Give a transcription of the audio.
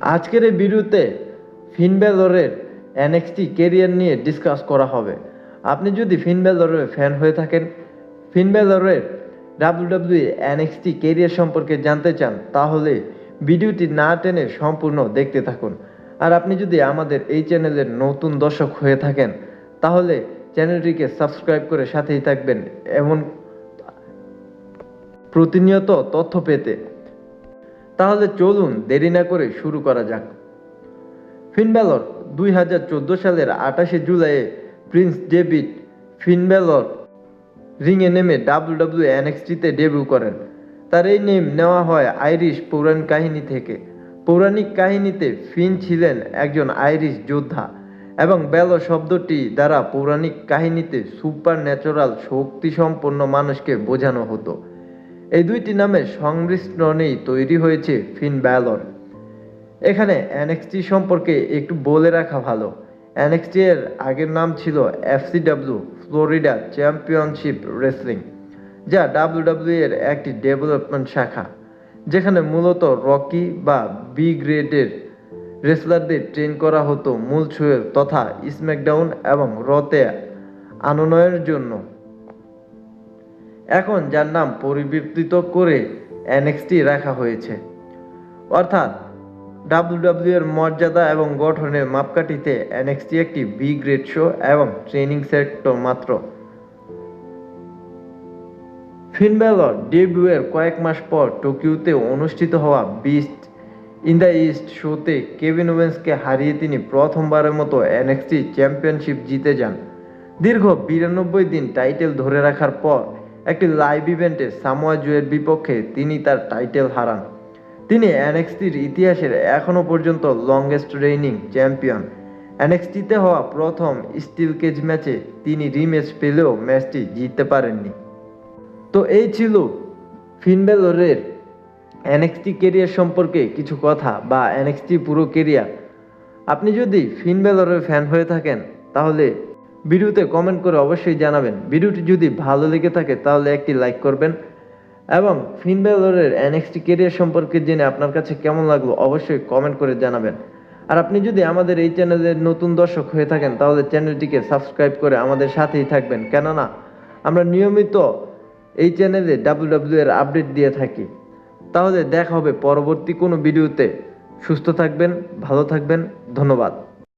আজকের এই ভিডিওতে ফিন ব্যালরের এনএক্সটি কেরিয়ার নিয়ে ডিসকাস করা হবে। আপনি যদি ফিন ব্যালরের ফ্যান হয়ে থাকেন, ফিন ব্যালরের ডাব্লিউডাব্লিউ এনএক্সটি কেরিয়ার সম্পর্কে জানতে চান, তাহলে ভিডিওটি না টেনে সম্পূর্ণ দেখতে থাকুন। আর আপনি যদি আমাদের এই চ্যানেলের নতুন দর্শক হয়ে থাকেন, তাহলে চ্যানেলটিকে সাবস্ক্রাইব করে সাথেই থাকবেন এমন প্রতিনিয়ত তথ্য পেতে তাহলে চলুন দেরি না করে শুরু করা যাক। ফিনব্যালর দুই হাজার চোদ্দ সালের আঠাশে জুলাইয়ে প্রিন্স ডেভিড ফিনব্যালর রিংয়ে নেমে ডাব্লিউ ডাব্লিউ এনএক্সটিতে ডেবিউ করেন। তার এই নেম নেওয়া হয় আইরিশ পৌরাণিক কাহিনী থেকে। পৌরাণিক কাহিনীতে ফিন ছিলেন একজন আইরিশ যোদ্ধা এবং বেলো শব্দটি দ্বারা পৌরাণিক কাহিনীতে সুপার ন্যাচারাল শক্তিসম্পন্ন মানুষকে বোঝানো হতো। এই দুইটি নামের সংমিশ্রণেই তৈরি হয়েছে ফিন ব্যালর। এখানে এনএক্সটি সম্পর্কে একটু বলে রাখা ভালো। এনএক্সটি এর আগের নাম ছিল এফসিডাব্লিউ, ফ্লোরিডা চ্যাম্পিয়নশিপ রেসলিং, যা ডাব্লিউডাব্লিউ এর একটি ডেভেলপমেন্ট শাখা, যেখানে মূলত রকি বা বি গ্রেডের রেসলারদের ট্রেন করা হতো মূল ছুঁয়ে তথা স্ম্যাকডাউন এবং রতে আননয়ের জন্য। এখন যার নাম পরিবর্তিত করে এনএক্সটি রাখা হয়েছে। অর্থাৎ ডাব্লিউডাব্লিউ এর মর্যাদা এবং গঠনের মাপকাঠিতে এনএক্সটি একটি বি গ্রেড শো এবং ট্রেনিং সেক্টর মাত্র। ফিনবেলর ডেবিউ এর কয়েক মাস পর টোকিওতে অনুষ্ঠিত হওয়া বিস্ট ইন দ্য ইস্ট শোতে কেভিন ওয়েন্সকে হারিয়ে তিনি প্রথমবারের মতো এনএক্সটি চ্যাম্পিয়নশিপ জিতে যান। দীর্ঘ বিরানব্বই দিন টাইটেল ধরে রাখার পর একটি লাইভ ইভেন্টে সামোয়া জুয়ের বিপক্ষে তিনি তার টাইটেল হারান। তিনি এনএক্সটির ইতিহাসের এখনও পর্যন্ত লংগেস্ট রেইনিং চ্যাম্পিয়ন এনএক্সটিতে হওয়া প্রথম স্টিল কেজ ম্যাচে তিনি রিম্যাচ পেলেও ম্যাচটি জিততে পারেননি। তো এই ছিল ফিনবেলরের এনএক্সটি কেরিয়ার সম্পর্কে কিছু কথা বা এনএক্সটি পুরো কেরিয়ার আপনি যদি ফিনবেলরের ফ্যান হয়ে থাকেন, তাহলে ভিডিওতে কমেন্ট করে অবশ্যই জানাবেন। ভিডিওটি যদি ভালো লেগে থাকে, তাহলে একটি লাইক করবেন। এবং ফিনবেলরের এনএক্সটি কেরিয়ার সম্পর্কে জেনে আপনার কাছে কেমন লাগল, অবশ্যই কমেন্ট করে জানাবেন। আর আপনি যদি আমাদের এই চ্যানেলের নতুন দর্শক হয়ে থাকেন, তাহলে চ্যানেলটিকে সাবস্ক্রাইব করে আমাদের সাথেই থাকবেন। কেননা, আমরা নিয়মিত এই চ্যানেলে ডাব্লিউ এর আপডেট দিয়ে থাকি। তাহলে দেখা হবে পরবর্তী কোনো ভিডিওতে। সুস্থ থাকবেন, ভালো থাকবেন, ধন্যবাদ।